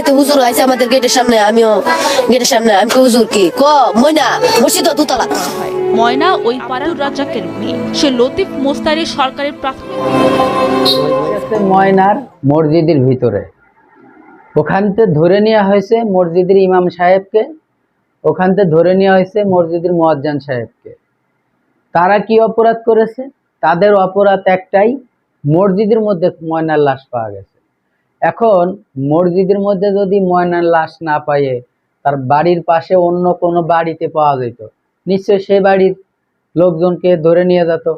বাড়িতে হুজুর আছে আমাদের গেটের সামনে আমিও গেটের সামনে আমি হুজুর কি? ক ময়না মসজিদ দুতলা। ময়না ওই পাড়ার রাজ্জাকের মেয়ে। সে লতিফ মোস্তারি সরকারের প্রাথমিক ময়নার মসজিদের ভিতরে। ওখান থেকে ধরে নেওয়া হয়েছে মসজিদের ইমাম সাহেবকে ওখান থেকে ধরে নেওয়া হয়েছে মসজিদের মোয়াজ্জান সাহেবকে। তারা কি অপরাধ করেছে? তাদের অপরাধ একটাই মসজিদের মধ্যে ময়নার লাশ পাওয়া গেছে। এখন মসজিদের মধ্যে যদি ময়নার লাশ না পাইয়ে তার বাড়ির পাশে অন্য কোনো বাড়িতে পাওয়া যেত নিশ্চয়ই সেই বাড়ির লোকজনকে ধরে নিয়ে যেত।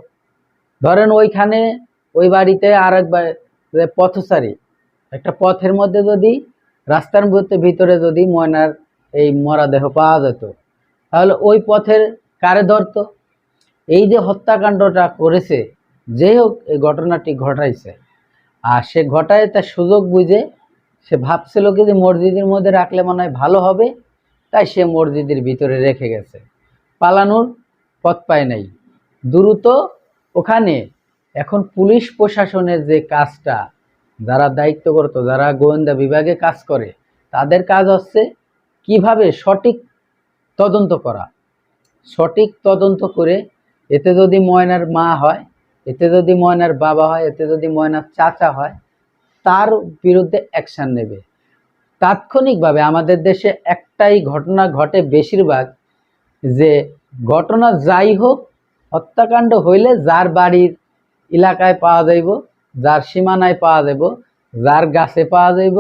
ধরেন ওইখানে ওই বাড়িতে আর এক বা- পথচারী, একটা পথের মধ্যে যদি, রাস্তার মধ্যে ভিতরে যদি ময়নার এই মরাদেহ পাওয়া যেত, তাহলে ওই পথের কারে ধরতো? এই যে হত্যাকাণ্ডটা করেছে, যে হোক এই ঘটনাটি ঘটাইছে। আর সে ঘটায় তার সুযোগ বুঝে, সে ভাবছিল কি যে মসজিদের মধ্যে রাখলে মনে হয় ভালো হবে, তাই সে মসজিদের ভিতরে রেখে গেছে। পালানোর পথ পায় নাই। দ্রুত ওখানে এখন পুলিশ প্রশাসনের যে কাজটা, যারা দায়িত্ব করতো, যারা গোয়েন্দা বিভাগে কাজ করে, তাদের কাজ হচ্ছে কীভাবে সঠিক তদন্ত করা। সঠিক তদন্ত করে এতে যদি ময়নার মা হয় এতে যদি ময়নার বাবা হয়, এতে যদি ময়নার চাচা হয়, তার বিরুদ্ধে অ্যাকশান নেবে। তাৎক্ষণিকভাবে আমাদের দেশে একটাই ঘটনা ঘটে বেশিরভাগ, যে ঘটনা যাই হোক, হত্যাকাণ্ড হইলে যার বাড়ির এলাকায় পাওয়া যাইব, যার সীমানায় পাওয়া যাইব, যার গাছে পাওয়া যাইব,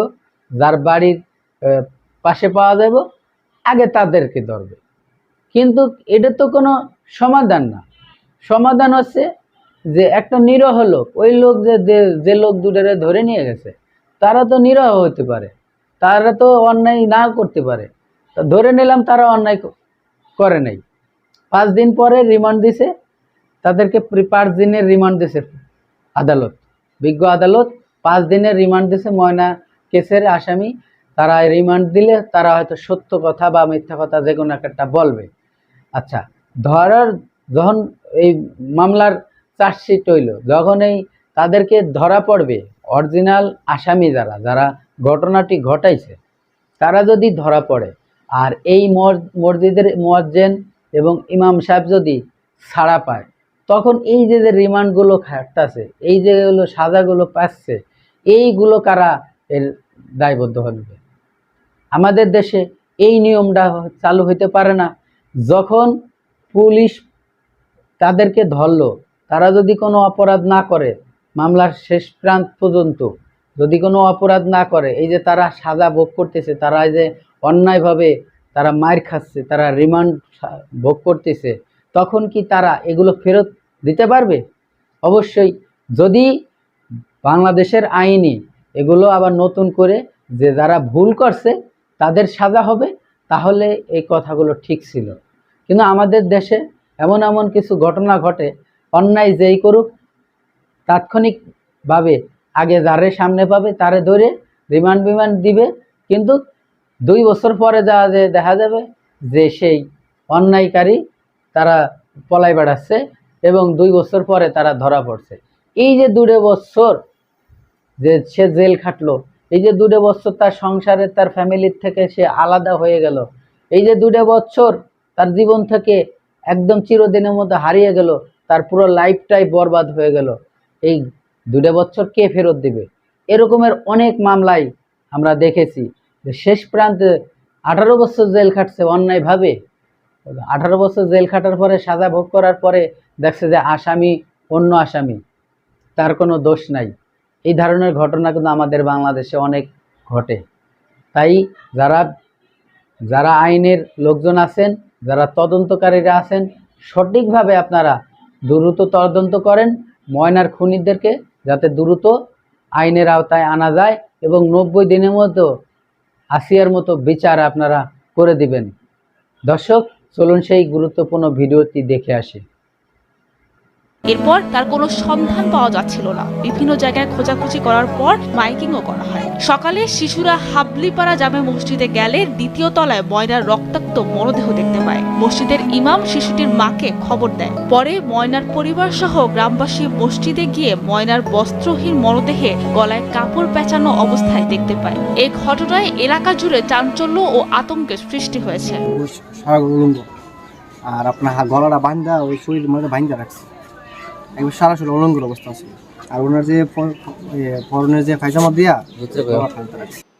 যার বাড়ির পাশে পাওয়া যাইব, আগে তাদেরকে ধরবে। কিন্তু এটা তো কোনো সমাধান না। সমাধান হচ্ছে যে একটা নিরহ লোক, ওই লোক যে যে- লোক দুটারে ধরে নিয়ে গেছে, তারা তো নিরহ হতে পারে, তারা তো অন্যায় না করতে পারে। ধরে নিলাম তারা অন্যায় করে নাই। পাঁচ দিন পরে রিমান্ড দিছে, তাদেরকে পাঁচ দিনের রিমান্ড দিছে আদালত। বিজ্ঞ আদালত পাঁচ দিনের রিমান্ড দিছে ময়না কেসের আসামি, তারা রিমান্ড দিলে তারা হয়তো সত্য কথা বা মিথ্যা কথা যে কোনো একটা বলবে। আচ্ছা ধরার যখন এই মামলার চার্জশিট হইল। যখন এই তাদেরকে ধরা পড়বে, অরিজিনাল আসামি যারা যারা ঘটনাটি ঘটাইছে, তারা যদি ধরা পড়ে, আর এই মসজিদের মোয়াজ্জেন এবং ইমাম সাহেব যদি ছাড়া পায়, তখন এই যে যে রিমান্ডগুলো খাটতেছে, এই যেগুলো সাজাগুলো পাচ্ছে, এইগুলো কারা এর দায়বদ্ধ হবে আমাদের দেশে এই নিয়মটা চালু হইতে পারে না। যখন পুলিশ তাদেরকে ধরলো তারা যদি কোনো অপরাধ না করে, মামলার শেষ প্রান্ত পর্যন্ত যদি কোনো অপরাধ না করে, এই যে তারা সাজা ভোগ করতেছে, তারা যে অন্যায়ভাবে তারা মার খাচ্ছে, তারা রিমান্ড ভোগ করতেছে, তখন কি তারা এগুলো ফেরত দিতে পারবে? অবশ্যই, যদি বাংলাদেশের আইনে এগুলো আবার নতুন করে যে যারা ভুল করছে, তাদের সাজা হবে, তাহলে এই কথাগুলো ঠিক ছিল। কিন্তু আমাদের দেশে এমন এমন কিছু ঘটনা ঘটে অন্যায় যেই করুক, তাৎক্ষণিকভাবে আগে যারে সামনে পাবে, তারে ধরে রিমান্ড বিমান্ড দিবে। কিন্তু দুই বছর পরে যা যে দেখা যাবে যে সেই অন্যায়কারী তারা পলাই বেড়াচ্ছে এবং দুই বছর পরে তারা ধরা পড়ছে। এই যে দুটো বছর যে সে জেল খাটলো, এই যে দুটো বছর তার সংসারের তার ফ্যামিলির থেকে সে আলাদা হয়ে গেল, এই যে দুটো বছর তার জীবন থেকে একদম চিরদিনের মধ্যে হারিয়ে গেল তার পুরো লাইফটাই বরবাদ হয়ে গেল। এই দুটো বছর কে ফেরত দিবে? এরকমের অনেক মামলাই আমরা দেখেছি। যে শেষ প্রান্তে আঠারো বছর জেল খাটছে অন্যায়ভাবে। আঠারো বছর জেল খাটার পরে সাজা ভোগ করার পরে দেখছে যে আসামি অন্য আসামি। তার কোনো দোষ নাই। এই ধরনের ঘটনা কিন্তু আমাদের বাংলাদেশে অনেক ঘটে। তাই যারা যারা আইনের লোকজন আছেন, যারা তদন্তকারীরা আছেন, সঠিকভাবে আপনারা দ্রুত তদন্ত করেন ময়নার খুনিদেরকে যাতে দ্রুত আইনের আওতায় আনা যায় এবং নব্বই দিনের মতো আসিয়ার মতো বিচার আপনারা করে দিবেন। দর্শক, চলুন সেই গুরুত্বপূর্ণ ভিডিওটি দেখে আসি। এরপর তার কোনো সন্ধান পাওয়া যাচ্ছিল না। বিভিন্ন জায়গায় খোঁজাখুঁজি করার পর মাইকিংও করা হয়। সকালে শিশুরা হাবলিপাড়া জামে মসজিদে গেলে দ্বিতীয় তলায় ময়নার রক্তাক্ত মরদেহ দেখতে পায়। মসজিদের ইমাম শিশুটির মাকে খবর দেয়। পরে ময়নার পরিবার সহ গ্রামবাসী মসজিদে গিয়ে ময়নার বস্ত্রহীন মরদেহে গলায় কাপড় পেঁচানো অবস্থায় দেখতে পায়। এই ঘটনায় এলাকা জুড়ে চাঞ্চল্য ও আতঙ্কের সৃষ্টি হয়েছে। আর আপনার গলাটা বান্ধা, ওই শরীর মধ্যে বান্ধা রাখছে। একবার সারা শরীর উলঙ্গের অবস্থা আছে আর ওনার যে ইয়ে, পরনের যে ফাইজামা দিয়া।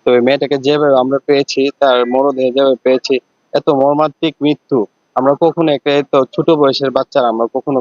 তো এই মেয়েটাকে যেভাবে আমরা পেয়েছি তার মরদেহ যেভাবে পেয়েছি এত মর্মান্তিক মৃত্যু আমরা কখনো একটা এত ছোট বয়সের বাচ্চারা আমরা কখনো